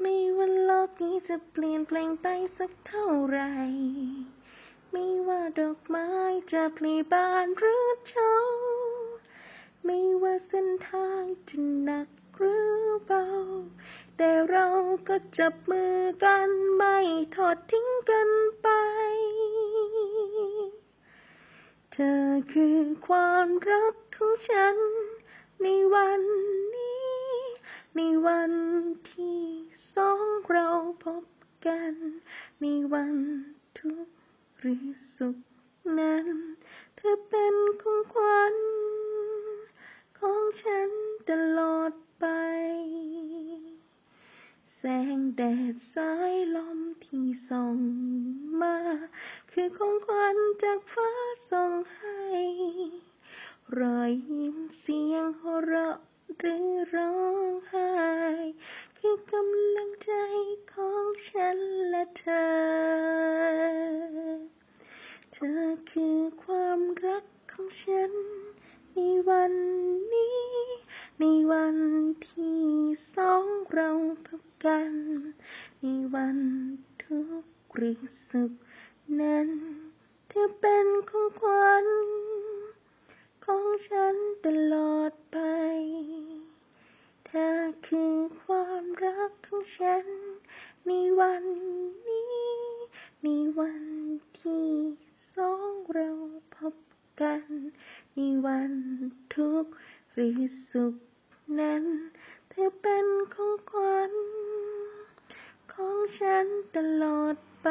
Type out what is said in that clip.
ไม่ว่าโลกนี้จะเปลี่ยนแปลงไปสักเท่าไหรไม่ว่าดอกไม้จะพลีบานหรือเช้าไม่ว่าเส้นทางจะหนักหรือเบา แต่เราก็จับมือกันไม่ทอดทิ้งกันไป เธอคือความรักของฉัน ในวันนี้ ในวันที่สองเราพบกัน ในวันทุกข์ หรือสุขนั้น เธอเป็นของขวัญของฉันตลอดไป แสงแดดสายลมที่ส่องมา คือของขวัญจากฟ้าส่งให้ รอยยิ้มเสียงหัวเราะหรือร้องไห้คือกำลังใจของฉันและเธอ คือความรักของฉัน ในวันนี้ ในวันที่สองเราพบกัน ในวันทุกข์หรือสุขนั้นเธอเป็นของขวัญของฉันตลอดไปเธอคือความรักของฉันในวันนี้ ในวันที่ กันในวันทุกข์หรือสุขนั้น เธอเป็นของขวัญของฉันตลอดไป